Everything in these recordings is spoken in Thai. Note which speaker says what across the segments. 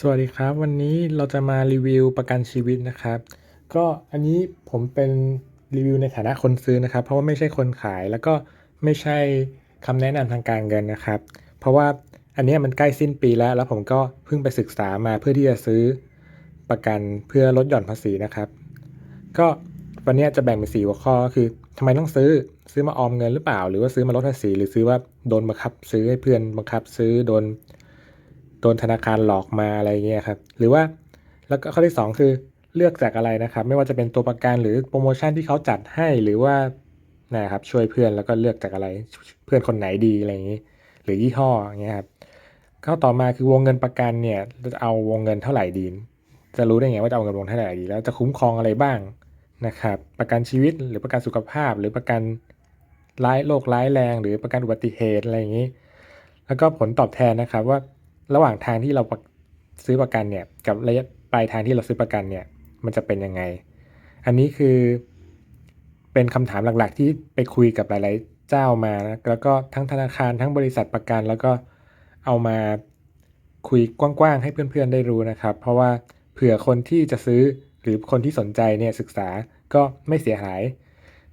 Speaker 1: สวัสดีครับ วันนี้เราจะมารีวิวประกันชีวิตนะครับ ก็อันนี้ผมเป็นรีวิวในฐานะคนซื้อนะครับ เพราะว่าไม่ใช่คนขายแล้วก็ไม่ใช่คำแนะนำทางการเงินนะครับ เพราะว่าอันเนี้ยมันใกล้สิ้นปีแล้ว แล้วผมก็เพิ่งไปศึกษามาเพื่อที่จะซื้อประกันเพื่อลดหย่อนภาษีนะครับ ก็วันนี้จะแบ่งเป็นสี่หัวข้อก็คือทำไมต้องซื้อซื้อมาออมเงินหรือเปล่า หรือว่าซื้อมาลดภาษีหรือซื้อว่าโดนบังคับ ซื้อให้เพื่อนบังคับ ซื้อโดน โดนธนาคารหลอกมาอะไรเงี้ยครับ หรือว่าแล้วก็ข้อที่ 2 คือเลือกจากอะไรนะครับ ไม่ว่าจะเป็นตัวประกันหรือโปรโมชั่นที่เขาจัดให้หรือว่านะครับช่วยเพื่อนแล้วก็เลือกจากอะไรเพื่อนคนไหนดีอะไรอย่างนี้ หรือยี่ห้ออย่างเงี้ยครับข้อต่อมาคือวงเงินประกันเนี่ยจะเอาวงเงินเท่าไหร่ดีจะรู้ได้ไงว่าจะเอาเงินวงเท่าไหร่ดี แล้วจะคุ้มครองอะไรบ้างนะครับประกันชีวิตหรือประกันสุขภาพ หรือประกันร้ายโรคร้ายแรง หรือประกันอุบัติเหตุอะไรอย่างนี้ แล้วก็ผลตอบแทนนะครับว่า ระหว่างทางที่เราซื้อประกันเนี่ย กับระยะปลายทางที่เราซื้อประกันเนี่ย มันจะเป็นยังไง อันนี้คือเป็นคำถามหลักๆ ที่ไปคุยกับหลายๆเจ้ามา แล้วก็ทั้งธนาคารทั้งบริษัทประกัน แล้วก็เอามาคุยกว้างๆให้เพื่อนๆได้รู้นะครับ เพราะว่าเผื่อคนที่จะซื้อหรือคนที่สนใจเนี่ยศึกษาก็ไม่เสียหาย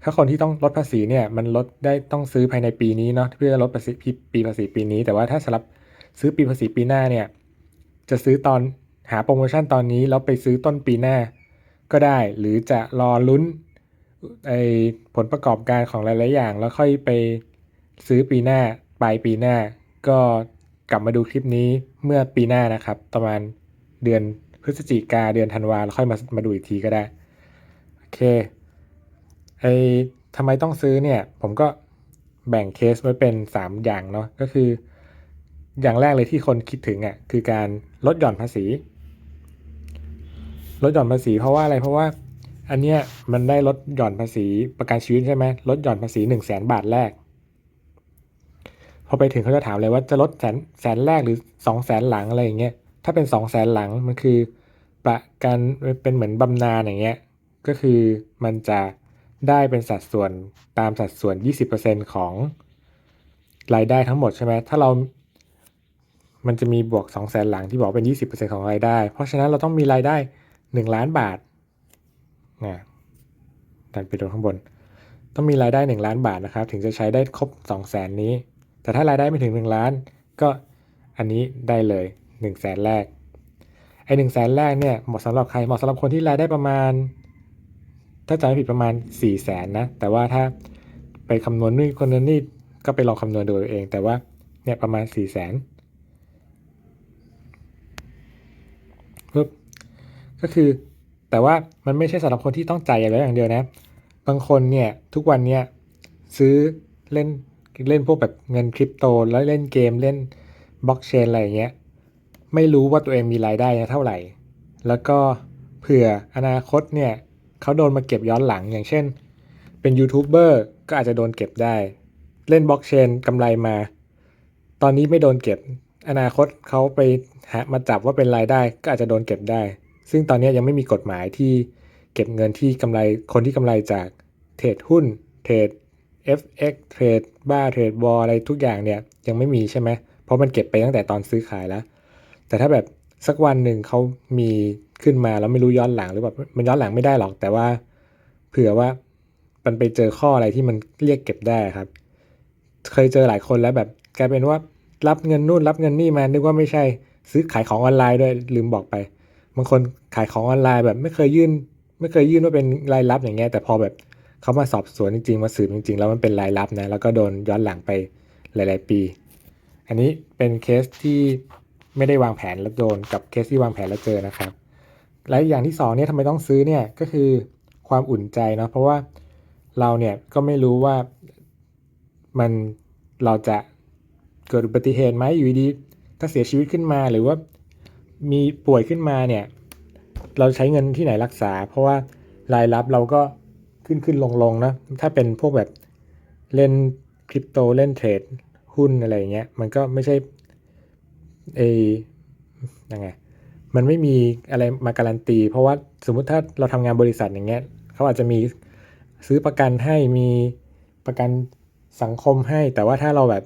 Speaker 1: ถ้าคนที่ต้องลดภาษีเนี่ยมันลดได้ต้องซื้อภายในปีนี้เนาะเพื่อลดภาษีปีภาษีปีนี้ แต่ว่าถ้าสำหรับ ซื้อปีภาษีปีหน้าเนี่ย จะซื้อตอนหาโปรโมชั่นตอนนี้ แล้วไปซื้อต้นปีหน้าก็ได้ หรือจะรอลุ้นไอผลประกอบการของหลาย ๆ อย่าง แล้วค่อยไปซื้อปีหน้าปลายปีหน้า ก็กลับมาดูคลิปนี้เมื่อปีหน้านะครับ ประมาณเดือนพฤศจิกาเดือนธันวาแล้วค่อยมามาดูอีกทีก็ได้ โอเคไอทำไมต้องซื้อเนี่ย ผมก็แบ่งเคสไว้เป็น 3 อย่างเนาะก็คือ อย่างแรกเลยที่คนคิดถึงอะคือการลดหย่อนภาษี ลดหย่อนภาษีเพราะว่าอะไรเพราะว่า อันเนี้ยมันได้ลดหย่อนภาษีประกันชีวิตใช่ไหมลดหย่อนภาษี1นึ่งแสนบาทแรก พอไปถึงเขาจะถามเลยว่าจะลดแสนแสนแรกหรือ2องแสนหลังอะไรอย่างเงี้ยถ้าเป็น2องแสนหลังมันคือประกันเป็นเหมือนบำนาญอย่างเงี้ยก็คือมันจะได้เป็นสัดส่วนตามสัดส่วน 20%ของรายได้ทั้งหมดใช่ไหมถ้าเรา มันจะมีบวก 2 0 0แสนหลังที่บอกเป็น 20%ของรายได้ เพราะฉะนั้นเราต้องมีรายได้ 1 ล้านบาทนะดันไปดูข้างบน ต้องมีรายได้ 1 ล้านบาทนะครับ ถึงจะใช้ได้ครบ 2 0 0แสนนี้ แต่ถ้ารายได้ไม่ถึง 1 ล้าน ก็อันนี้ได้เลย1แสนแรก ไอ้หนึ่งแสนแรกเนี่ยเหมาะสำหรับใคร เหมาะสำหรับคนที่รายได้ประมาณ ถ้าจำไม่ผิดประมาณ4ี่แสนนะ แต่ว่าถ้าไปคำนวณนี่คนนั้นนี่ก็ไปลองคำนวณดูเอง แต่ว่าเนี่ยประมาณ4ี่แสน ปุ๊บก็คือแต่ว่ามันไม่ใช่สำหรับคนที่ต้องจ่ายอย่างเดียวอย่างเดียวนะ บางคนเนี่ยทุกวันเนี่ยซื้อเล่นเล่นพวกแบบเงินคริปโตแล้วเล่นเกมเล่นบล็อกเชนอะไรอย่างเงี้ยไม่รู้ว่าตัวเองมีรายได้เท่าไหร่ แล้วก็เผื่ออนาคตเนี่ยเขาโดนมาเก็บย้อนหลังอย่างเช่น เป็นยูทูบเบอร์ก็อาจจะโดนเก็บได้ เล่นบล็อกเชนกำไรมา ตอนนี้ไม่โดนเก็บ อนาคตเขาไป หามาจับว่าเป็นรายได้ก็อาจจะโดนเก็บได้ ซึ่งตอนนี้ยังไม่มีกฎหมายที่เก็บเงินที่กำไรคนที่กำไรจากเทรดหุ้นเทรด FX เทรดบ้าเทรดบอลอะไรทุกอย่างเนี่ยยังไม่มีใช่ไหมเพราะมันเก็บไปตั้งแต่ตอนซื้อขายแล้ว แต่ถ้าแบบสักวันหนึ่งเขามีขึ้นมาแล้วไม่รู้ย้อนหลังหรือแบบมันย้อนหลังไม่ได้หรอก แต่ว่าเผื่อว่ามันไปเจอข้ออะไรที่มันเรียกเก็บได้ครับ เคยเจอหลายคนแล้วแบบกลายเป็นว่ารับเงินนู่นรับเงินนี่มานึกว่าไม่ใช่ ซื้อขายของออนไลน์ด้วยลืมบอกไป บางคนขายของออนไลน์แบบไม่เคยยื่น ไม่เคยยื่นว่าเป็นรายรับอย่างเงี้ยแต่พอแบบเขามาสอบสวนจริงๆ มาสืบจริงๆ แล้วมันเป็นรายรับนะแล้วก็โดนย้อนหลังไปหลาย ๆ ปี อันนี้เป็นเคสที่ไม่ได้วางแผนแล้วโดนกับเคสที่วางแผนแล้วเจอนะครับและอย่างที่สองเนี่ยทำไมต้องซื้อเนี่ยก็คือความอุ่นใจเนาะเพราะว่าเราเนี่ยก็ไม่รู้ว่ามันเราจะเกิดอุบัติเหตุไหมอยู่ดี ถ้าเสียชีวิตขึ้นมาหรือว่ามีป่วยขึ้นมาเนี่ย เราใช้เงินที่ไหนรักษา เพราะว่ารายรับเราก็ขึ้นขึ้นลงลงนะ ถ้าเป็นพวกแบบเล่นคริปโตเล่นเทรดหุ้นอะไรเงี้ย มันก็ไม่ใช่เอยังไง มันไม่มีอะไรมาการันตี เพราะว่าสมมุติถ้าเราทำงานบริษัทอย่างเงี้ยเขาอาจจะมีซื้อประกันให้มีประกันสังคมให้ แต่ว่าถ้าเราแบบ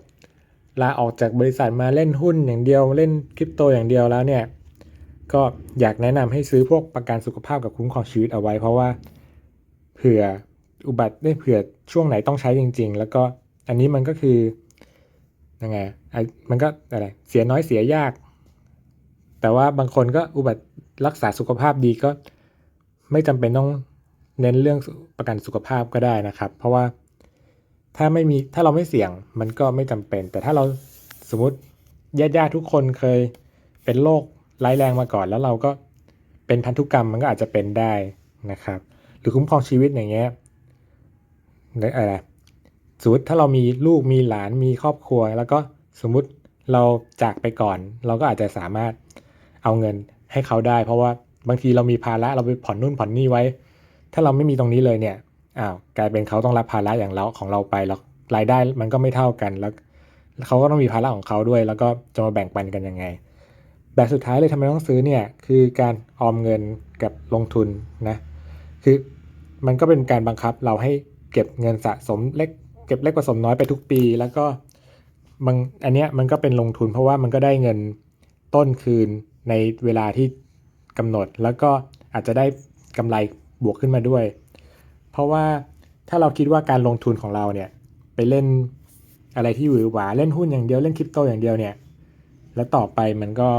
Speaker 1: ลาออกจากบริษัทมาเล่นหุ้นอย่างเดียวเล่นคริปโตอย่างเดียวแล้วเนี่ยก็อยากแนะนำให้ซื้อพวกประกันสุขภาพกับคุ้มครองชีวิตเอาไว้ เพราะว่าเผื่ออุบัติได้เผื่อช่วงไหนต้องใช้จริง ๆ แล้วก็อันนี้มันก็คือยังไงมันก็อะไรเสียน้อยเสียยาก แต่ว่าบางคนก็อุบัติรักษาสุขภาพดีก็ไม่จำเป็นต้องเน้นเรื่องประกันสุขภาพก็ได้นะครับ เพราะว่า ถ้าไม่มีถ้าเราไม่เสี่ยงมันก็ไม่จำเป็น แต่ถ้าเราสมมติญาติๆทุกคนเคยเป็นโรคร้ายแรงมาก่อน แล้วเราก็เป็นพันธุกรรมมันก็อาจจะเป็นได้นะครับ หรือคุ้มครองชีวิตอย่างเงี้ยอะไรสมมติถ้าเรามีลูกมีหลานมีครอบครัว แล้วก็สมมุติเราจากไปก่อน เราก็อาจจะสามารถเอาเงินให้เขาได้ เพราะว่าบางทีเรามีภาระเราไปผ่อนนู่นผ่อนนี่ไว้ ถ้าเราไม่มีตรงนี้เลยเนี่ย อ้าวกลายเป็นเขาต้องรับภาระอย่างเราของเราไปแล้วรายได้มันก็ไม่เท่ากันแล้วเขาก็ต้องมีภาระของเขาด้วย แล้วก็จะมาแบ่งปันกันยังไง แบบสุดท้ายเลยทำไมต้องซื้อเนี่ยคือการออมเงินกับลงทุนนะคือมันก็เป็นการบังคับเราให้เก็บเงินสะสมเล็กเก็บเล็กผสมน้อยไปทุกปี แล้วก็บางอันเนี้ยมันก็เป็นลงทุน เพราะว่ามันก็ได้เงินต้นคืนในเวลาที่กำหนด แล้วก็อาจจะได้กำไรบวกขึ้นมาด้วย เพราะว่าถ้าเราคิดว่าการลงทุนของเราเนี่ยไปเล่นอะไรที่หวือหวาเล่นหุ้นอย่างเดียวเล่นคริปโตอย่างเดียวเนี่ยแล้วต่อไปมันก็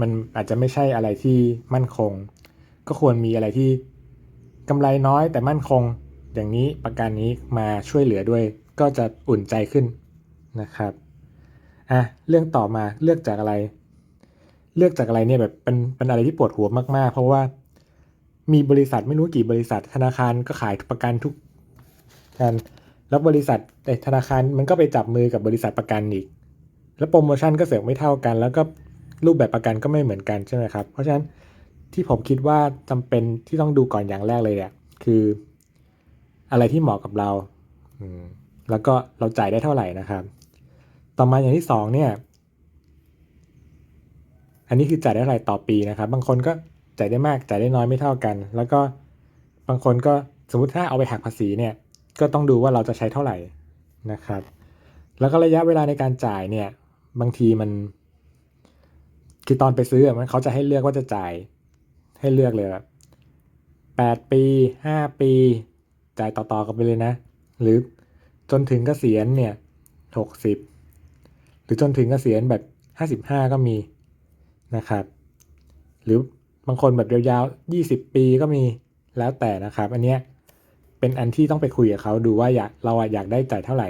Speaker 1: มันอาจจะไม่ใช่อะไรที่มั่นคง ก็ควรมีอะไรที่กำไรน้อยแต่มั่นคงอย่างนี้ประกันนี้มาช่วยเหลือด้วย ก็จะอุ่นใจขึ้นนะครับอะเรื่องต่อมาเลือกจากอะไร เลือกจากอะไรเนี่ยแบบเป็นเป็นอะไรที่ปวดหัวมากๆ เพราะว่า มีบริษัทไม่รู้กี่บริษัท ธนาคารก็ขายประกันทุกกันแล้วบริษัทแต่ธนาคารมันก็ไปจับมือกับบริษัทประกันอีก แล้วโปรโมชั่นก็เสือกไม่เท่ากัน แล้วก็รูปแบบประกันก็ไม่เหมือนกันใช่ไหมครับ เพราะฉะนั้นที่ผมคิดว่าจำเป็นที่ต้องดูก่อนอย่างแรกเลยเนี่ยคือ อะไรที่เหมาะกับเราแล้วก็เราจ่ายได้เท่าไหร่นะครับ ต่อมาอย่างที่สองเนี่ย อันนี้คือจ่ายได้เท่าไหร่ต่อปีนะครับ บางคนก็ จ่ายได้มากจ่ายได้น้อยไม่เท่ากัน แล้วก็บางคนก็สมมติถ้าเอาไปหักภาษีเนี่ยก็ต้องดูว่าเราจะใช้เท่าไหร่นะครับ แล้วก็ระยะเวลาในการจ่ายเนี่ยบางทีมันคือตอนไปซื้อมันเขาจะให้เลือกว่าจะจ่ายให้เลือกเลยแบบแปดปีห้าปี จ่ายต่อๆกันไปเลยนะ หรือจนถึงเกษียณเนี่ยหกสิบหรือจนถึงเกษียณแบบห้าสิบห้าก็มีนะครับ หรือ บางคนแบบยาวๆยี่สิบปีก็มีแล้วแต่นะครับ อันเนี้ยเป็นอันที่ต้องไปคุยกับเขาดูว่าอยากเราอยากได้จ่ายเท่าไหร่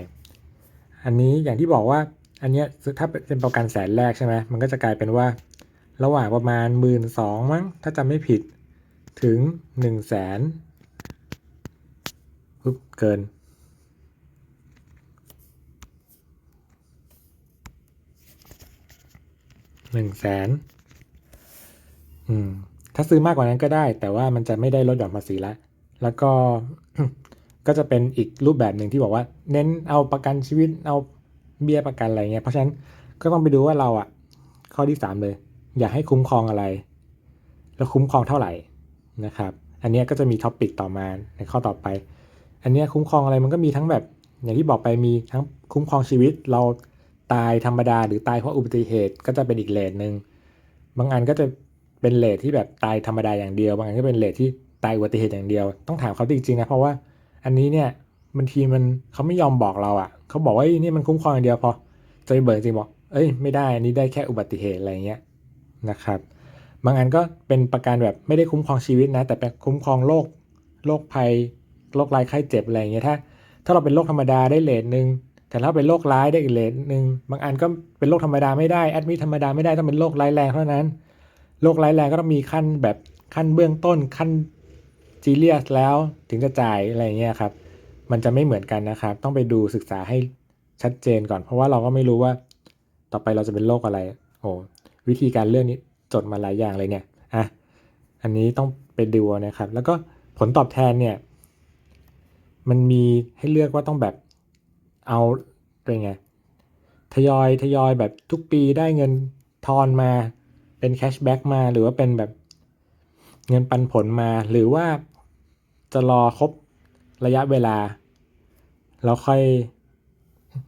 Speaker 1: อันนี้อย่างที่บอกว่าอันเนี้ยถ้าเป็นประกันแสนแรกใช่ไหมมันก็จะกลายเป็นว่า ระหว่างประมาณหมื่นสองมั้งถ้าจำไม่ผิดถึงหนึ่งแสนปุ๊บเกินหนึ่งแสน อืม ถ้าซื้อมากกว่านั้นก็ได้ แต่ว่ามันจะไม่ได้ลดหย่อนภาษีละแล้วก็ก็จะเป็นอีกรูปแบบหนึ่งที่บอกว่า เน้นเอาประกันชีวิตเอาเบี้ยประกันอะไรเงี้ยเพราะฉะนั้นก็ต้องไปดูว่าเราอะ ข้อที่สามเลย อยากให้คุ้มครองอะไร แล้วคุ้มครองเท่าไหร่นะครับ อันนี้ก็จะมีท็อปิกต่อมาในข้อต่อไป อันนี้คุ้มครองอะไรมันก็มีทั้งแบบ อย่างที่บอกไปมีทั้งคุ้มครองชีวิต เราตายธรรมดาหรือตายเพราะอุบัติเหตุก็จะเป็นอีกเลทหนึ่งบางอันก็จะ เป็นเลทที่แบบตายธรรมดาอย่างเดียว บางอันก็เป็นเลทที่ตายอุบัติเหตุอย่างเดียว ต้องถามเขาจริงๆนะเพราะว่าอันนี้เนี่ยบางทีมันเขาไม่ยอมบอกเราอะ่ะเขาบอกว่านี่มันคุ้มครองอย่างเดียวพอจะไปเบิกจริงบอกเอ้ยไม่ได้อันนี้ได้แค่อุบัติเหตุอะไรเงี้ยนะครับ บางอันก็เป็นประกันแบบไม่ได้คุ้มครองชีวิตนะ แต่เป็นคุ้มครองโรคโรคภัยโรคร้ายไข้เจ็บอะไรเงี้ยถ้าถ้าเราเป็นโรคธรรมดาได้เลทหนึ่งแต่ถ้าเป็นโรคร้ายได้อีกเลทหนึ่งบางอันก็เป็นโรคธรรมดาไม่ได้แอดมิทธรรมดาไม่ได้ต้องเป็นโรคร้ายแรงเท่านั้น โรคร้ายแรงก็ต้องมีขั้นแบบขั้นเบื้องต้นขั้นจีเรียสแล้วถึงจะจ่ายอะไรเงี้ยครับ มันจะไม่เหมือนกันนะครับ ต้องไปดูศึกษาให้ชัดเจนก่อน เพราะว่าเราก็ไม่รู้ว่า ต่อไปเราจะเป็นโรคอะไร โอ้วิธีการเลือกนี้จดมาหลายอย่างเลยเนี่ยอะอันนี้ต้องไปดูนะครับ แล้วก็ผลตอบแทนเนี่ย มันมีให้เลือกว่าต้องแบบเอาเป็นไงทยอยทยอยแบบทุกปีได้เงินทอนมา เป็นแคชแบ็กมาหรือว่าเป็นแบบเงินปันผลมา หรือว่าจะรอครบระยะเวลา แล้วค่อย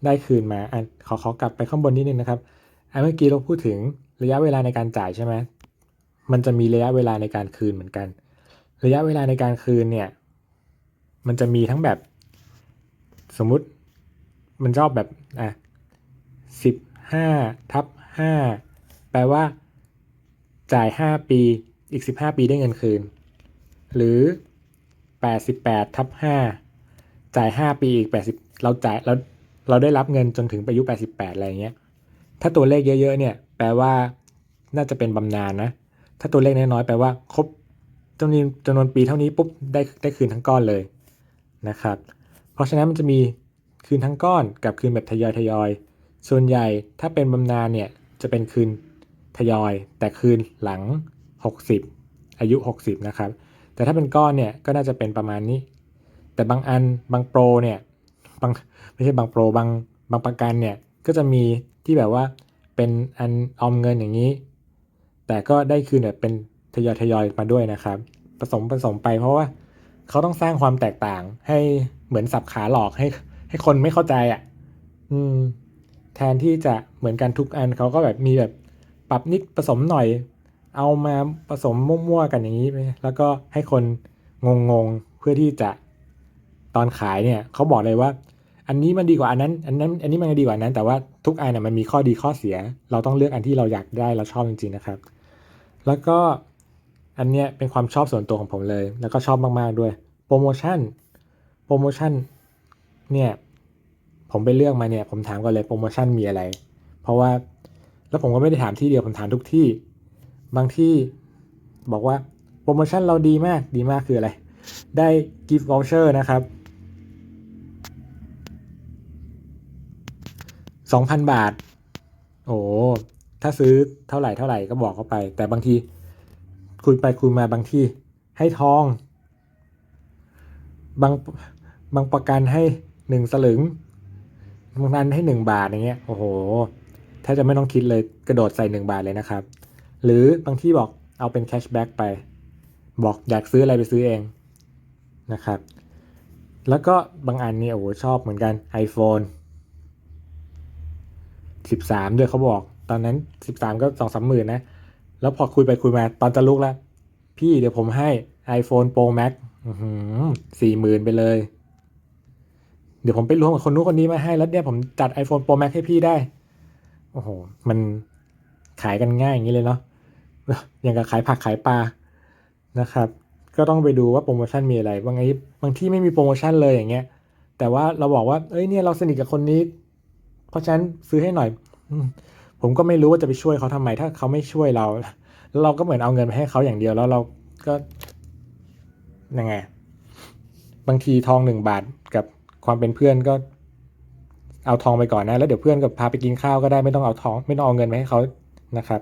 Speaker 1: ได้คืนมาอะขอขอกลับไปข้างบนนิดนึงนะครับอันเมื่อกี้เราพูดถึงระยะเวลาในการจ่ายใช่ไหมมันจะมีระยะเวลาในการคืนเหมือนกัน ระยะเวลาในการคืนเนี่ย มันจะมีทั้งแบบสมมุติมันชอบแบบอะสิบห้าทับห้าแปลว่า จ่ายห้าปีอีกสิบห้าปีได้เงินคืน หรือแปดสิบแปดทับห้าจ่ายห้าปีอีกแปดสิบเราจ่ายเราเราได้รับเงินจนถึงอายุแปดสิบแปดอะไรเงี้ย ถ้าตัวเลขเยอะๆเนี่ยแปลว่าน่าจะเป็นบำนาญนะ ถ้าตัวเลขน้อยๆแปลว่าครบจำนวนจำนวนปีเท่านี้ปุ๊บได้ได้คืนทั้งก้อนเลยนะครับ เพราะฉะนั้นมันจะมีคืนทั้งก้อนกับคืนแบบทยอยทยอยๆส่วนใหญ่ถ้าเป็นบำนาญเนี่ยจะเป็นคืน ทยอย แต่คืนหลัง 60 อายุ 60 นะครับ แต่ถ้าเป็นก้อนเนี่ยก็น่าจะเป็นประมาณนี้ แต่บางอันบางโปรเนี่ยบางไม่ใช่บางโปรบางบางประกันเนี่ยก็จะมีที่แบบว่าเป็นอันออมเงินอย่างนี้ แต่ก็ได้คืนแบบเป็นทยอยทยอยมาด้วยนะครับ ผสมผสมไปเพราะว่าเขาต้องสร้างความแตกต่างให้เหมือนสับขาหลอกให้ให้คนไม่เข้าใจอะ อืม แทนที่จะเหมือนกันทุกอันเขาก็แบบมีแบบ ปรับนิดผสมหน่อย เอามาผสมมั่วๆกันอย่างนี้ไปแล้วก็ให้คนงงๆเพื่อที่จะตอนขายเนี่ยเขาบอกเลยว่า อันนี้มันดีกว่าอันนั้น อันนั้น อันนี้มันดีกว่าอันนั้น แต่ว่าทุกอันเนี่ยมันมีข้อดีข้อเสีย เราต้องเลือกอันที่เราอยากได้เราชอบจริงๆนะครับ แล้วก็อันเนี้ยเป็นความชอบส่วนตัวของผมเลย แล้วก็ชอบมากๆด้วยโปรโมชั่นโปรโมชั่นเนี่ยผมไปเลือกมาเนี่ยผมถามก่อนเลยโปรโมชั่นมีอะไร เพราะว่า แล้วผมก็ไม่ได้ถามที่เดียวผมถามทุกที่ บางที่บอกว่าโปรโมชั่นเราดีมากดีมากคืออะไร ได้กิฟต์วอลเชอร์นะครับ 2,000 บาท โอ้ถ้าซื้อเท่าไหร่เท่าไหร่ก็บอกเขาไป แต่บางที คุยไปคุยมาบางที่ให้ทอง บางบางประกันให้หนึ่งสลึงบางนั้นให้หนึ่งบาทอย่างเงี้ยโอ้โห ถ้าจะไม่ต้องคิดเลยกระโดดใส่หนึ่งบาทเลยนะครับ หรือบางที่บอกเอาเป็นแคชแบ็กไป บอกอยากซื้ออะไรไปซื้อเองนะครับ แล้วก็บางอันนี่โอ้โหชอบเหมือนกัน iPhone 13 ด้วยเขาบอก ตอนนั้น 13 ก็สองสามหมื่นนะ แล้วพอคุยไปคุยมาตอนจะลุกแล้ว พี่เดี๋ยวผมให้ iPhone Pro Max สี่หมื่นไปเลย เดี๋ยวผมไปรวมกับคนนู้นคนนี้มาให้แล้วเนี่ยผมจัด iPhone Pro Max ให้พี่ได้ โอ้โห มันขายกันง่ายอย่างนี้เลยเนาะอย่างกับขายผักขายปลานะครับ ก็ต้องไปดูว่าโปรโมชั่นมีอะไร บางทีบางที่ไม่มีโปรโมชั่นเลยอย่างเงี้ย แต่ว่าเราบอกว่า เอ้ยเนี่ยเราสนิทกับคนนี้ เพราะฉะนั้นซื้อให้หน่อยผมก็ไม่รู้ว่าจะไปช่วยเขาทำไม ถ้าเขาไม่ช่วยเราแล้วเราก็เหมือนเอาเงินไปให้เขาอย่างเดียวแล้วเราก็ยังไง บางทีทองหนึ่งบาทกับความเป็นเพื่อนก็ เอาทองไปก่อนนะ แล้วเดี๋ยวเพื่อนก็พาไปกินข้าวก็ได้ไม่ต้องเอาทอง ไม่ต้องเอาเงินไปให้เขานะครับ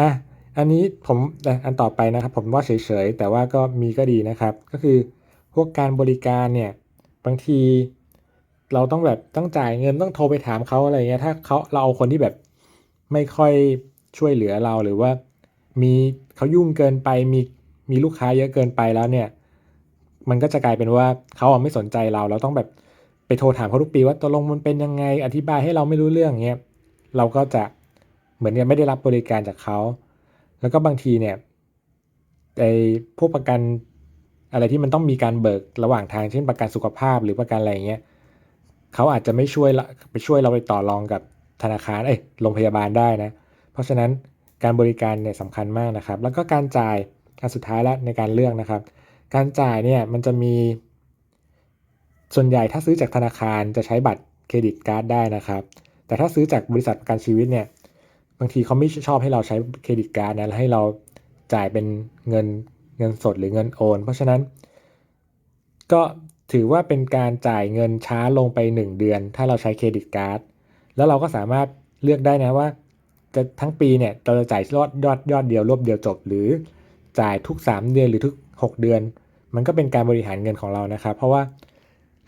Speaker 1: อะอันนี้ผมอันต่อไปนะครับ ผมว่าเฉยๆแต่ว่าก็มีก็ดีนะครับ ก็คือพวกการบริการเนี่ยบางทีเราต้องแบบต้องจ่ายเงินต้องโทรไปถามเขาอะไรเงี้ยถ้าเขาเราเอาคนที่แบบไม่ค่อยช่วยเหลือเราหรือว่า มีเขายุ่งเกินไปมีมีลูกค้าเยอะเกินไปแล้วเนี่ย มันก็จะกลายเป็นว่าเขาไม่สนใจเราเราต้องแบบ ไปโทรถามเขาทุกปีว่าตกลงมันเป็นยังไงอธิบายให้เราไม่รู้เรื่องเงี้ยเราก็จะเหมือนกับไม่ได้รับบริการจากเขา แล้วก็บางทีเนี่ยไอ้พวกประกันอะไรที่มันต้องมีการเบิกระหว่างทางเช่นประกันสุขภาพหรือประกันอะไรเงี้ยเขาอาจจะไม่ช่วยไปช่วยเราไปต่อรองกับธนาคารเอ้ยโรงพยาบาลได้นะ เพราะฉะนั้นการบริการเนี่ยสำคัญมากนะครับ แล้วก็การจ่ายการสุดท้ายแล้วในการเลือกนะครับ การจ่ายเนี่ยมันจะมี ส่วนใหญ่ถ้าซื้อจากธนาคารจะใช้บัตรเครดิตการ์ดได้นะครับ แต่ถ้าซื้อจากบริษัทประกันชีวิตเนี่ยบางทีเขาไม่ชอบให้เราใช้เครดิตการ์ดนะให้เราจ่ายเป็นเงินเงินสดหรือเงินโอน เพราะฉะนั้น ก็ถือว่าเป็นการจ่ายเงินช้าลงไป 1 เดือน ถ้าเราใช้เครดิตการ์ดแล้วเราก็สามารถเลือกได้นะว่า จะทั้งปีเนี่ยเราจะจ่ายยอดยอดยอดเดียวรวบเดียวจบ หรือจ่ายทุก 3 เดือนหรือทุก 6 เดือน มันก็เป็นการบริหารเงินของเรานะครับ เพราะว่า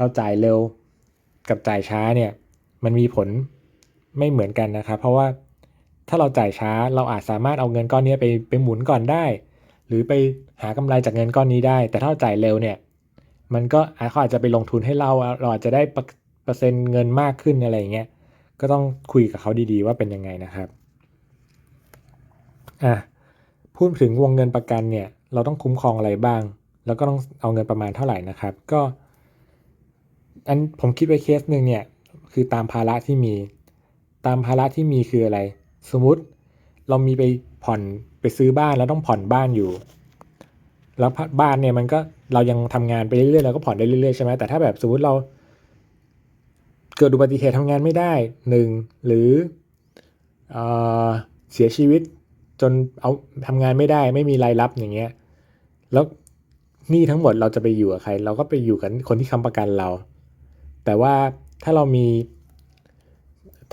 Speaker 1: เราจ่ายเร็วกับจ่ายช้าเนี่ยมันมีผลไม่เหมือนกันนะครับ เพราะว่าถ้าเราจ่ายช้าเราอาจสามารถเอาเงินก้อนนี้ไปไปหมุนก่อนได้ หรือไปหากำไรจากเงินก้อนนี้ได้ แต่ถ้าเราจ่ายเร็วเนี่ยมันก็เขาอาจจะไปลงทุนให้เราเราอาจจะได้เปอร์เซ็นต์เงินมากขึ้นอะไรอย่างเงี้ยก็ต้องคุยกับเขาดีๆว่าเป็นยังไงนะครับอะพูดถึงวงเงินประกันเนี่ยเราต้องคุ้มครองอะไรบ้าง แล้วก็ต้องเอาเงินประมาณเท่าไหร่นะครับ ก็ อันผมคิดไว้เคสหนึ่งเนี่ยคือตามภาระที่มี ตามภาระที่มีคืออะไร สมมติเรามีไปผ่อนไปซื้อบ้านแล้วต้องผ่อนบ้านอยู่ แล้วบ้านเนี่ยมันก็เรายังทำงานไปเรื่อยๆเราก็ผ่อนได้เรื่อยๆใช่ไหมแต่ถ้าแบบสมมติเรา เกิดอุบัติเหตุทำงานไม่ได้หนึ่งหรือเอเสียชีวิตจนเอาทำงานไม่ได้ไม่มีรายรับอย่างเงี้ยแล้วหนี้ทั้งหมดเราจะไปอยู่กับใคร เราก็ไปอยู่กับคนที่ค้ำประกันเรา แต่ว่าถ้าเรามี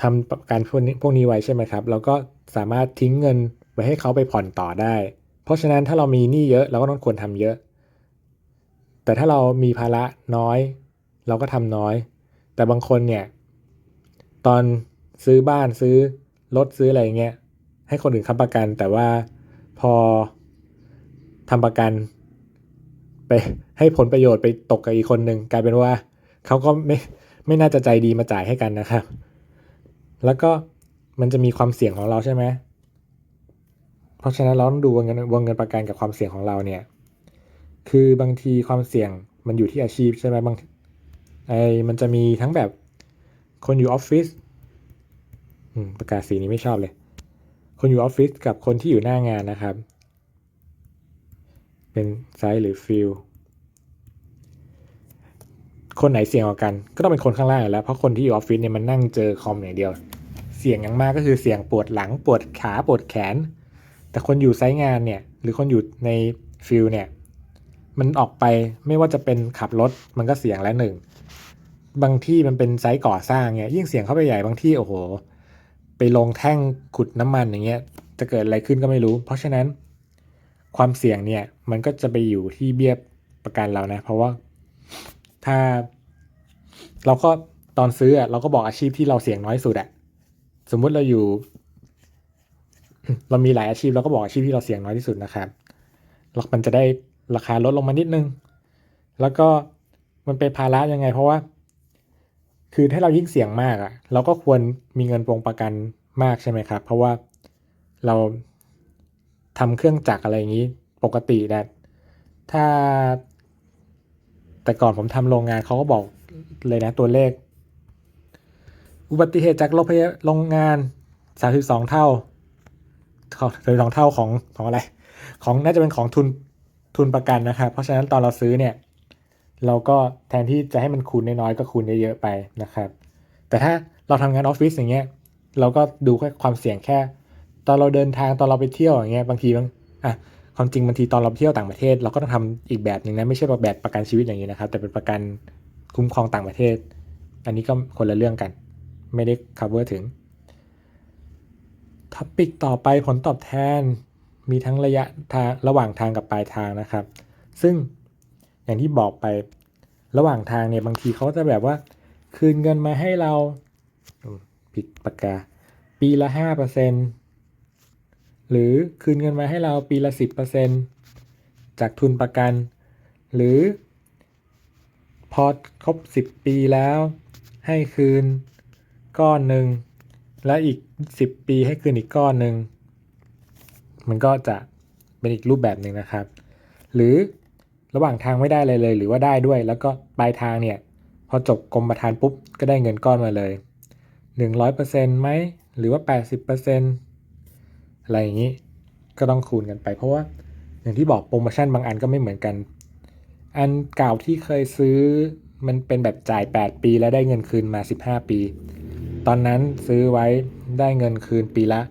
Speaker 1: ทำกันพวกนี้พวกนี้ไว้ใช่ไหมครับ เราก็สามารถทิ้งเงินไว้ให้เขาไปผ่อนต่อได้ เพราะฉะนั้นถ้าเรามีหนี้เยอะเราก็ต้องควรทำเยอะ แต่ถ้าเรามีภาระน้อย เราก็ทำน้อย แต่บางคนเนี่ยตอนซื้อบ้านซื้อรถซื้ออะไรเงี้ยให้คนอื่นค้ำประกัน แต่ว่าพอทำประกัน ไปให้ผลประโยชน์ไปตกกับอีกคนหนึ่งกลายเป็นว่า เขาก็ไม่ไม่น่าจะใจดีมาจ่ายให้กันนะครับ แล้วก็มันจะมีความเสี่ยงของเราใช่ไหมเพราะฉะนั้นเราต้องดูวงเงินวงเงินประกันกับความเสี่ยงของเราเนี่ย คือบางทีความเสี่ยงมันอยู่ที่อาชีพใช่ไหมบางไอ้มันจะมีทั้งแบบคนอยู่ออฟฟิศประกาศสีนี้ไม่ชอบเลย คนอยู่ออฟฟิศกับคนที่อยู่หน้างานนะครับ เป็นไซส์หรือฟิล คนไหนเสี่ยงกว่ากัน ก็ต้องเป็นคนข้างล่างอยู่แล้ว เพราะคนที่อยู่ออฟฟิศเนี่ยมันนั่งเจอคอมอย่างเดียว เสี่ยงอย่างมากก็คือเสี่ยงปวดหลังปวดขาปวดแขน แต่คนอยู่ไซต์งานเนี่ยหรือคนอยู่ในฟิลเนี่ยมันออกไปไม่ว่าจะเป็นขับรถมันก็เสี่ยงแล้วหนึ่งบางที่มันเป็นไซต์ก่อสร้างเนี่ยยิ่งเสี่ยงเข้าไปใหญ่บางที่โอ้โห ไปลงแท่งขุดน้ำมันอย่างเงี้ยจะเกิดอะไรขึ้นก็ไม่รู้ เพราะฉะนั้นความเสี่ยงเนี่ยมันก็จะไปอยู่ที่เบี้ยประกันเรานะ เพราะว่า ถ้า เราก็ตอนซื้ออะเราก็บอกอาชีพที่เราเสี่ยงน้อยสุดอะสมมุติเราอยู่ เรามีหลายอาชีพเราก็บอกอาชีพที่เราเสี่ยงน้อยที่สุดนะครับแล้วมันจะได้ราคาลดลงมานิดนึง แล้วก็มันเป็นภาระยังไง เพราะว่า คือถ้าเรายิ่งเสี่ยงมากอะเราก็ควรมีเงินปรงประกันมากใช่ไหมครับ เพราะว่าเราทำเครื่องจักรอะไรอย่างนี้ปกตินะถ้า แต่ก่อนผมทำโรงงานเขาก็บอกเลยนะตัวเลข อุบัติเหตุจากโรงพยาโรงงาน 32 เท่า32เท่าของของอะไร ของน่าจะเป็นของทุนทุนประกันนะครับ เพราะฉะนั้นตอนเราซื้อเนี่ย เราก็แทนที่จะให้มันคูณน้อยๆก็คูณเยอะๆไปนะครับ แต่ถ้าเราทำงานออฟฟิศอย่างเงี้ยเราก็ดูแค่ความเสี่ยงแค่ ตอนเราเดินทางตอนเราไปเที่ยวอย่างเงี้ยบางทีบางอะ ความจริงบางทีตอนเราเที่ยวต่างประเทศ เราก็ต้องทำอีกแบบหนึ่งนะไม่ใช่แบบประกันชีวิตอย่างนี้นะครับ แต่เป็นประกันคุ้มครองต่างประเทศ อันนี้ก็คนละเรื่องกัน ไม่ได้ cover ถึงท็อปิกต่อไปผลตอบแทนมีทั้งระยะทางระหว่างทางกับปลายทางนะครับ ซึ่งอย่างที่บอกไประหว่างทางเนี่ยบางทีเขาจะแบบว่า คืนเงินมาให้เราผิดปากกา ปีละห้าเปอร์เซ็น หรือคืนเงินมาให้เราปีละสิบเปอร์เซ็นจากทุนประกัน หรือ พอครบสิบปีแล้ว ให้คืนก้อนหนึ่งและอีกสิบปีให้คืนอีกก้อนหนึ่งมันก็จะเป็นอีกรูปแบบหนึ่งนะครับ หรือระหว่างทางไม่ได้เลยเลย หรือว่าได้ด้วย แล้วก็ปลายทางเนี่ย พอจบกรมธรรม์ปุ๊บ ก็ได้เงินก้อนมาเลย 100%ไหมหรือว่า 80% อะไรอย่างนี้ก็ต้องคูณกันไป เพราะว่าอย่างที่บอกโปรโมชั่นบางอันก็ไม่เหมือนกัน อันเก่าที่เคยซื้อมันเป็นแบบจ่าย 8 ปีแล้วได้เงินคืนมา 15 ปี ตอนนั้นซื้อไว้ได้เงินคืนปีละ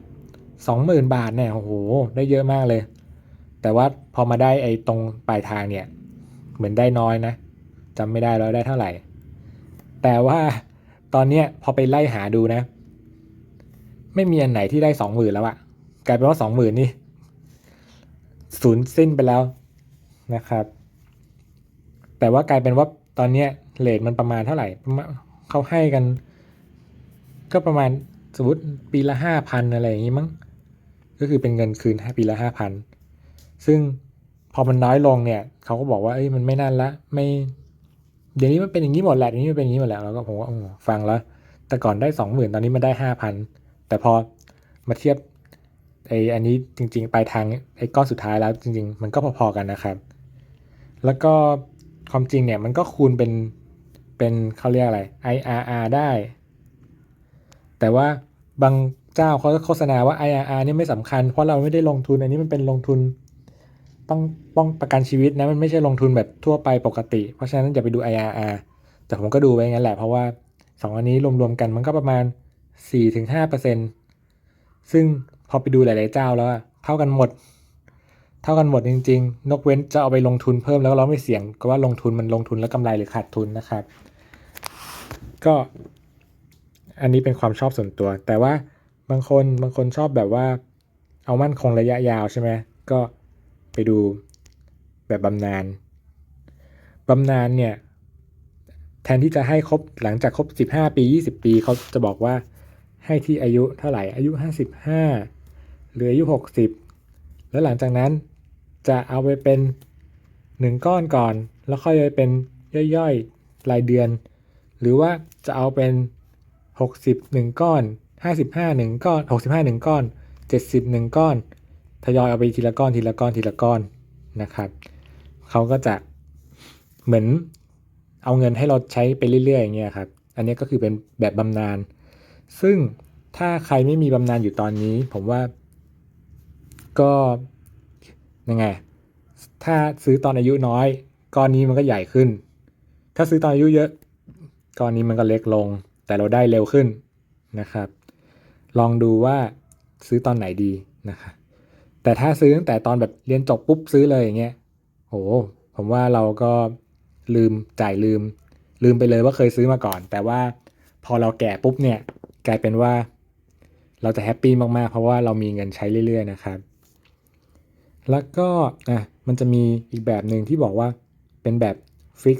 Speaker 1: 20,000 บาทเนี่ยโอ้โห ได้เยอะมากเลย แต่ว่าพอมาได้ไอ้ตรงปลายทางเนี่ย เหมือนได้น้อยนะจำไม่ได้แล้วได้เท่าไหร่ แต่ว่าตอนเนี้ยพอไปไล่หาดูนะ ไม่มีอันไหนที่ได้สองหมื่นแล้วอะ กลายเป็นว่าสองหมื่นนี่ศูนย์สิ้นไปแล้วนะครับ แต่ว่ากลายเป็นว่าตอนเนี้ยเลทมันประมาณเท่าไหร่เขาให้กัน ก็ประมาณสมมติปีละห้าพันอะไรอย่างงี้มั้งก็คือเป็นเงินคืนปีละห้าพันซึ่งพอมันน้อยลงเนี่ยเขาก็บอกว่าเอ้ยมันไม่นั่นละไม่เดี๋ยวนี้มันเป็นอย่างนี้หมดแหละเดี๋ยวนี้มันเป็นอย่างนี้หมดแล้วแล้วก็ผมว่าฟังแล้ว แต่ก่อนได้สองหมื่นตอนนี้มันได้ห้าพันแต่พอมาเทียบ ไออันนี้จริง ๆ ปลายทางไอก้อนสุดท้ายแล้วจริง ๆ มันก็พอๆกันนะครับ แล้วก็ความจริงเนี่ยมันก็คูณเป็นเป็นเขาเรียกอะไร IRR ได้ แต่ว่าบางเจ้าเขาโฆษณาว่า IRR นี่ไม่สำคัญ เพราะเราไม่ได้ลงทุนอันนี้มันเป็นลงทุนต้องป้องประกันชีวิตนะมันไม่ใช่ลงทุนแบบทั่วไปปกติ เพราะฉะนั้นอย่าไปดู IRR แต่ผมก็ดูไว้งั้นแหละ เพราะว่าสองอันนี้รวมๆกันมันก็ประมาณ 4-5%ซึ่ง พอไปดูหลาย ๆ เจ้าแล้วเท่ากันหมด เท่ากันหมดจริง ๆ นกเว้นจะเอาไปลงทุนเพิ่มแล้วเราไม่เสี่ยงก็ว่าลงทุนมันลงทุนแล้วกำไรหรือขาดทุนนะครับ ก็ อันนี้เป็นความชอบส่วนตัว แต่ว่าบางคนบางคนชอบแบบว่า เอามั่นคงระยะยาวใช่ไหมก็ไปดูแบบบำนาญบำนาญเนี่ยแทนที่จะให้ครบหลังจากครบ 15 ปี 20 ปีเขาจะบอกว่าให้ที่อายุเท่าไหร่อายุ 55 หรืออายุ60 แล้วหลังจากนั้นจะเอาไปเป็น 1 ก้อนก่อน แล้วค่อยไปเป็นย่อยๆรายเดือน หรือว่าจะเอาเป็น 60 1 ก้อน 55 1 ก้อน 65 1 ก้อน 70 1 ก้อน ทยอยเอาไปทีละก้อนทีละก้อนทีละก้อนนะครับเขาก็จะเหมือนเอาเงินให้เราใช้ไปเรื่อยๆอย่างเงี้ยครับ อันนี้ก็คือเป็นแบบบำนาญ ซึ่งถ้าใครไม่มีบำนาญอยู่ตอนนี้ ผมว่า ก็ยังไง ถ้าซื้อตอนอายุน้อยก้อนนี้มันก็ใหญ่ขึ้น ถ้าซื้อตอนอายุเยอะก้อนนี้มันก็เล็กลง แต่เราได้เร็วขึ้นนะครับ ลองดูว่าซื้อตอนไหนดีนะครับแต่ถ้าซื้อตั้งแต่ตอนแบบเรียนจบปุ๊บซื้อเลยอย่างเงี้ยโห ผมว่าเราก็ลืมจ่ายลืม ลืมไปเลยว่าเคยซื้อมาก่อน แต่ว่าพอเราแก่ปุ๊บเนี่ยกลายเป็นว่า เราจะแฮปปี้มากๆ เพราะว่าเรามีเงินใช้เรื่อยๆนะครับ แล้วก็อะมันจะมีอีกแบบหนึ่งที่บอกว่าเป็นแบบฟิก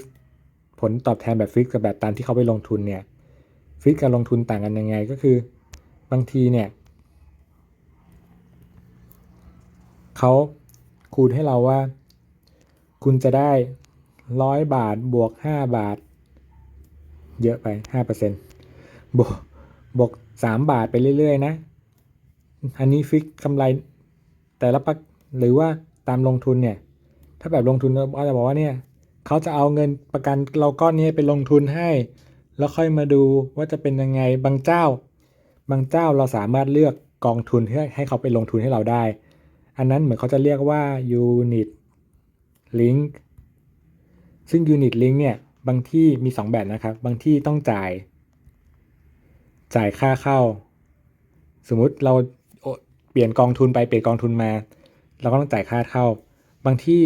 Speaker 1: ผลตอบแทนแบบฟิกกับแบบตามที่เขาไปลงทุนเนี่ยฟิกกับลงทุนต่างกันยังไงก็คือบางทีเนี่ยเขาคูณให้เราว่า คุณจะได้ร้อยบาทบวกห้าบาท เยอะไปห้าเปอร์เซ็นต์บวกบวกสามบาทไปเรื่อย ๆ นะ อันนี้ฟิกกำไรแต่ละปัก หรือว่าตามลงทุนเนี่ย ถ้าแบบลงทุนเราจะบอกว่าเนี่ยเขาจะเอาเงินประกันเราก้อนนี้ไปลงทุนให้ แล้วค่อยมาดูว่าจะเป็นยังไงบางเจ้า บางเจ้าเราสามารถเลือกกองทุนให้ให้เขาไปลงทุนให้เราได้ อันนั้นเหมือนเขาจะเรียกว่า unit link ซึ่ง unit link เนี่ยบางที่มี 2 แบบนะครับ บางที่ต้องจ่าย จ่ายค่าเข้า สมมุติเราเปลี่ยนกองทุนไปเปลี่ยนกองทุนมา เราก็ต้องจ่ายค่าเข้า บางที่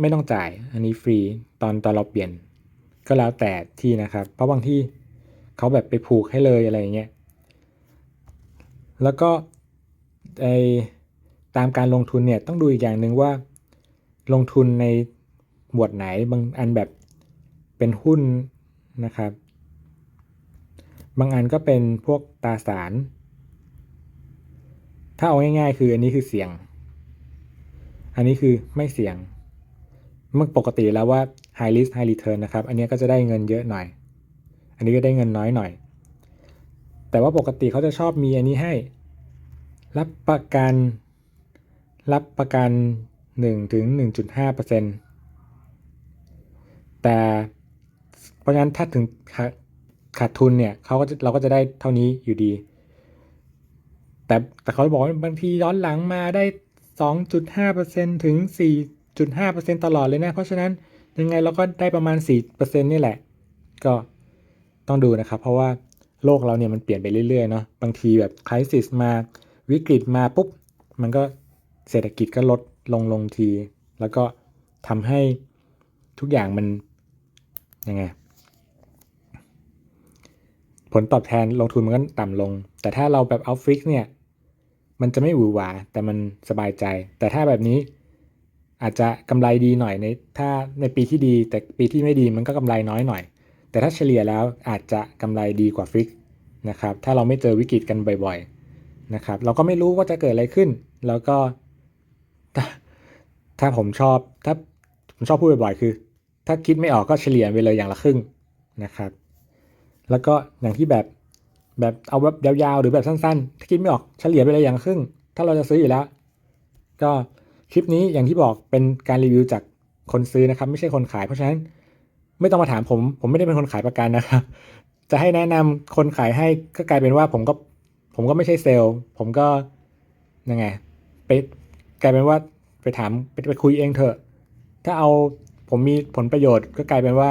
Speaker 1: ไม่ต้องจ่ายอันนี้ฟรีตอนตอนเราเปลี่ยน ก็แล้วแต่ที่นะครับ เพราะบางที่เขาแบบไปผูกให้เลยอะไรอย่างเงี้ยแล้วก็ไอตามการลงทุนเนี่ยต้องดูอีกอย่างหนึ่งว่า ลงทุนในหมวดไหนบางอันแบบเป็นหุ้นนะครับ บางอันก็เป็นพวกตราสาร ถ้าเอาง่ายๆ คืออันนี้คือเสี่ยง อันนี้คือไม่เสี่ยง เมื่อปกติแล้วว่า high risk high return นะครับ อันนี้ก็จะได้เงินเยอะหน่อย อันนี้ก็ได้เงินน้อยหน่อย แต่ว่าปกติเขาจะชอบมีอันนี้ให้ รับประกัน รับประกัน1ถึง1.5%แต่เพราะฉะนั้นถ้าถึงขาดขาดทุนเนี่ยเขาก็เราก็จะได้เท่านี้อยู่ดี แต่แต่เขาบอกว่าบางทีย้อนหลังมาได้ 2.5%ถึง 4.5%ตลอดเลยนะ เพราะฉะนั้นยังไงเราก็ได้ประมาณ 4%นี่แหละ ก็ต้องดูนะครับ เพราะว่าโลกเราเนี่ยมันเปลี่ยนไปเรื่อยๆเนาะบางทีแบบคริสิสมาวิกฤตมาปุ๊บ มันก็เศรษฐกิจก็ลดลงลงที แล้วก็ทำให้ทุกอย่างมันยังไง ผลตอบแทนลงทุนมันก็ต่ำลง แต่ถ้าเราแบบเอาฟิกเนี่ย มันจะไม่หวือหวาแต่มันสบายใจ แต่ถ้าแบบนี้อาจจะกำไรดีหน่อยในถ้าในปีที่ดี แต่ปีที่ไม่ดีมันก็กำไรน้อยหน่อย แต่ถ้าเฉลี่ยแล้วอาจจะกำไรดีกว่าฟิกนะครับถ้าเราไม่เจอวิกฤตกันบ่อยๆนะครับเราก็ไม่รู้ว่าจะเกิดอะไรขึ้น แล้วก็ถ้าถ้าผมชอบถ้าผมชอบพูดบ่อยๆคือ ถ้าคิดไม่ออกก็เฉลี่ยไปเลยอย่างละครึ่งนะครับ แล้วก็อย่างที่แบบ แบบเอาแบบยาวๆ หรือแบบสั้นๆ ถ้าคิดไม่ออกเฉลี่ยไปเลยอย่างครึ่ง ถ้าเราจะซื้ออยู่แล้ว ก็คลิปนี้อย่างที่บอกเป็นการรีวิวจากคนซื้อนะครับ ไม่ใช่คนขาย เพราะฉะนั้นไม่ต้องมาถามผม ผมไม่ได้เป็นคนขายประกันนะครับ จะให้แนะนำคนขายให้ก็กลายเป็นว่าผมก็ผมก็ไม่ใช่เซลล์ ผมก็ยังไงไปกลายเป็นว่าไปถามไปไปคุยเองเถอะ ถ้าเอาผมมีผลประโยชน์ก็กลายเป็นว่า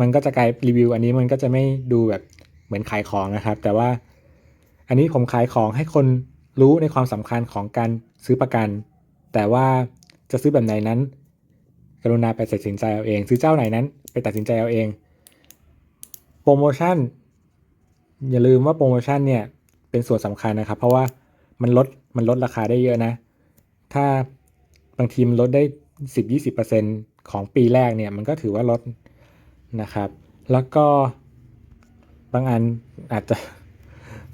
Speaker 1: มันก็จะกลายรีวิว อันนี้มันก็จะไม่ดูแบบ เหมือนขายของนะครับ แต่ว่าอันนี้ผมขายของให้คนรู้ในความสำคัญของการซื้อประกัน แต่ว่าจะซื้อแบบไหนนั้น กรุณาไปตัดสินใจเอาเอง ซื้อเจ้าไหนนั้น ไปตัดสินใจเอาเอง โปรโมชั่น อย่าลืมว่าโปรโมชั่นเนี่ยเป็นส่วนสำคัญนะครับ เพราะว่ามันลดมันลดราคาได้เยอะนะ ถ้าบางทีมันลดได้ 10-20%ของปีแรกเนี่ยมันก็ถือว่าลดนะครับ แล้วก็ บางอันอาจจะ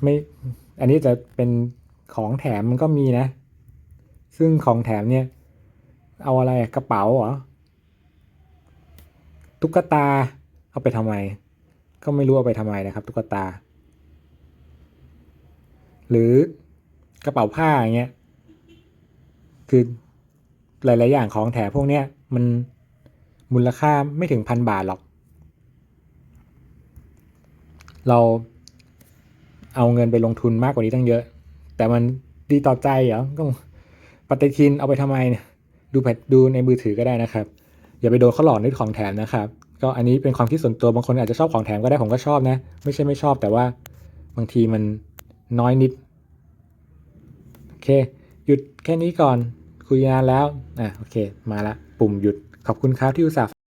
Speaker 1: ไม่ อันนี้จะเป็นของแถมมันก็มีนะ ซึ่งของแถมเนี่ย เอาอะไรกระเป๋าเหรอ ตุ๊กตา เอาไปทำไม ก็ไม่รู้เอาไปทำไมนะครับ ตุ๊กตา หรือกระเป๋าผ้าอย่างเงี้ย คือหลาย ๆ อย่างของแถมพวกเนี้ยมันมูลค่าไม่ถึงพันบาทหรอก เราเอาเงินไปลงทุนมากกว่านี้ตั้งเยอะ แต่มันดีต่อใจเหรอก็ปฏิทินเอาไปทำไมเนี่ยดูแพทดูในมือถือก็ได้นะครับ อย่าไปโดนเขาหลอกด้วยของแถมนะครับ ก็อันนี้เป็นความคิดส่วนตัวบางคนอาจจะชอบของแถมก็ได้ผมก็ชอบนะ ไม่ใช่ไม่ชอบแต่ว่าบางทีมันน้อยนิด โอเค หยุดแค่นี้ก่อนคุยนานแล้ว อะ โอเค มาละ ปุ่มหยุด ขอบคุณครับที่อุตส่าห์